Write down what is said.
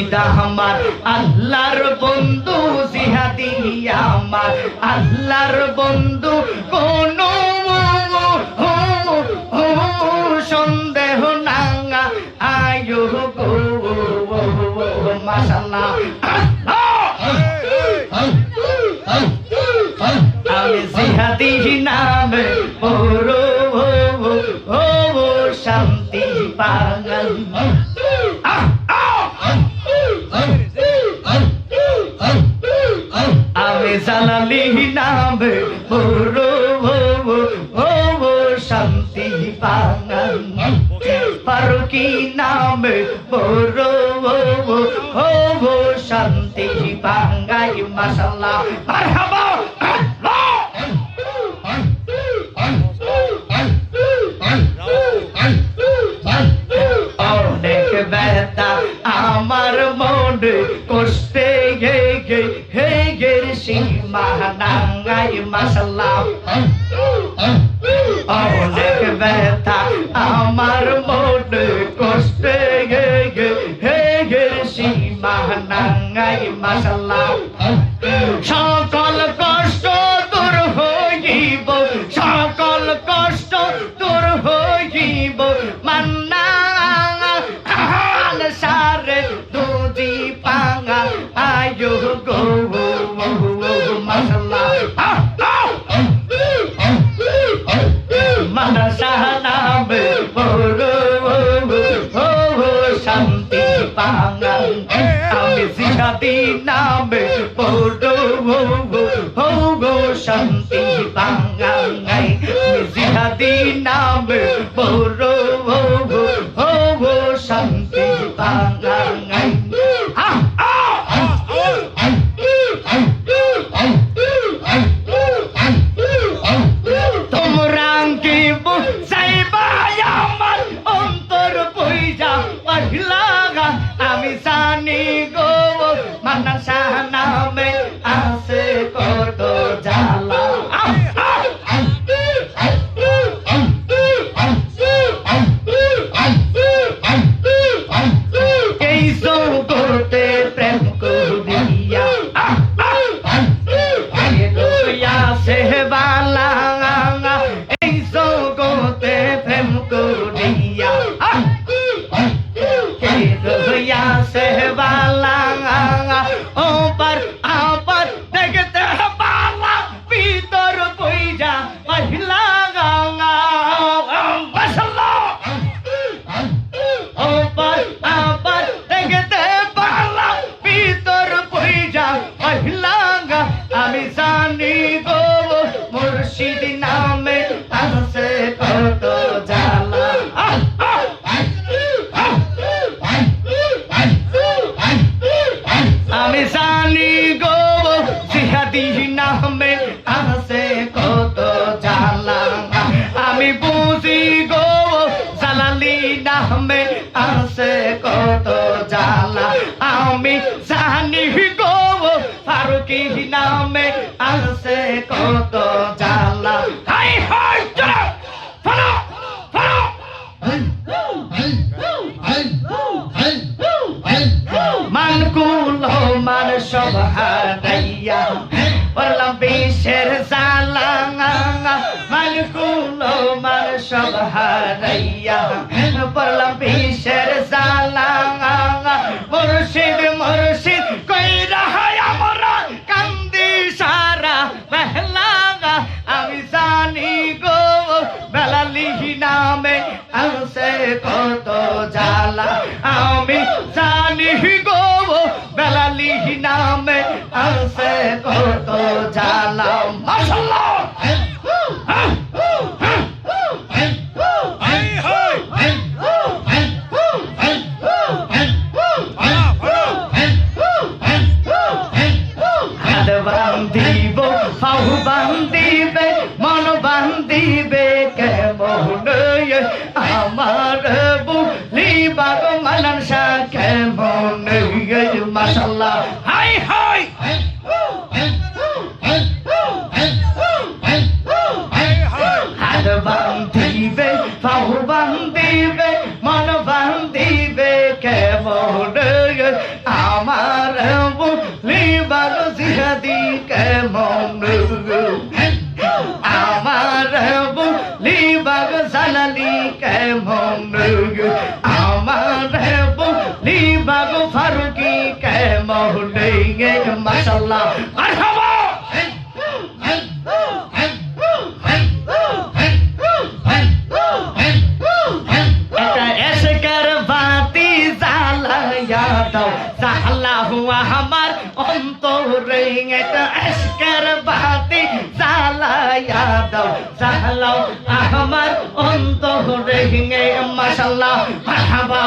মুর্শিদ আমার, আল্লাহর বন্ধু জিহাদি আমার, আল্লাহর বন্ধু কোন সন্দেহ নাঙ্গা, আয়ো গো মাশাল্লাহ। আমি জিহাদি নামে ও, শান্তি পাগল। জালালি নামে ওরো ও শান্তি পাগল ফারুকি নামে ওরো ও শান্তি পাঙ্গাই মাশাল্লাহ মারহাবা। অনেক ব্যথা আমার মনে গে সীমা নাঙ্গাই মাসাল্লাহ অনেক ব্যথা আমার মনে কষ্টে গে গে হে গে সীমা নাঙ্গাই মাসাল্লাহ সকল কষ্ট দূর হইব সকল কষ্ট দূর হইব মান্না নামে বড় গো শান্তি পাঙ্গা জিহাদি নামে বড় গো শান্তি পাঙ্গা লইয়া সে বালা ও পার আপার, দেখতে বালা, ভিতর বইজা মহিলা গঙ্গা বসল্লা ওপর আবার দেখতে পালা ভিতর পইজা আমি জানি গো মুর্শিদ নামে আমি জানি গো, জিহাদি নামে আছে কত জ্বালা আমি বুঝি গো, জালালি নামে আছে কত জ্বালা। আমি জানি গো, ফারুকি নামে আছে কত জ্বালা। হারাইয়া বললাম বিশ্বের জালা, মুর্শিদ মুর্শিদ কই রাহাই আমরা কান্দি সারা বেহলা, আমি জানি গো বেলালিহি নামে আছে কত জ্বালা, আমি জানি গো বেলালিহি নামে আছে কত জ্বালা, মাশাল্লাহ। বান্ধিব পাউ বান্ধিবে মন বান্ধিবে কেমন আমার বুলিবাগ মানসা কেমন মাসাল্লাহ হাই হাই। হাত বান্ধিবে পাউ বান্ধিবে যদি কেমন আমার বলিবার সালালি কেমন? আমার বলিবার ফারুকি কেমন? মাসাল্লাহ মারহাবা! দাও। সাহলা হুয়া হামা অন্তরে এটা এসকার বাতি জ্বালাইয়া দাও জ্বালাও আমার অন্তরে মাশাল্লাহ মারহাবা।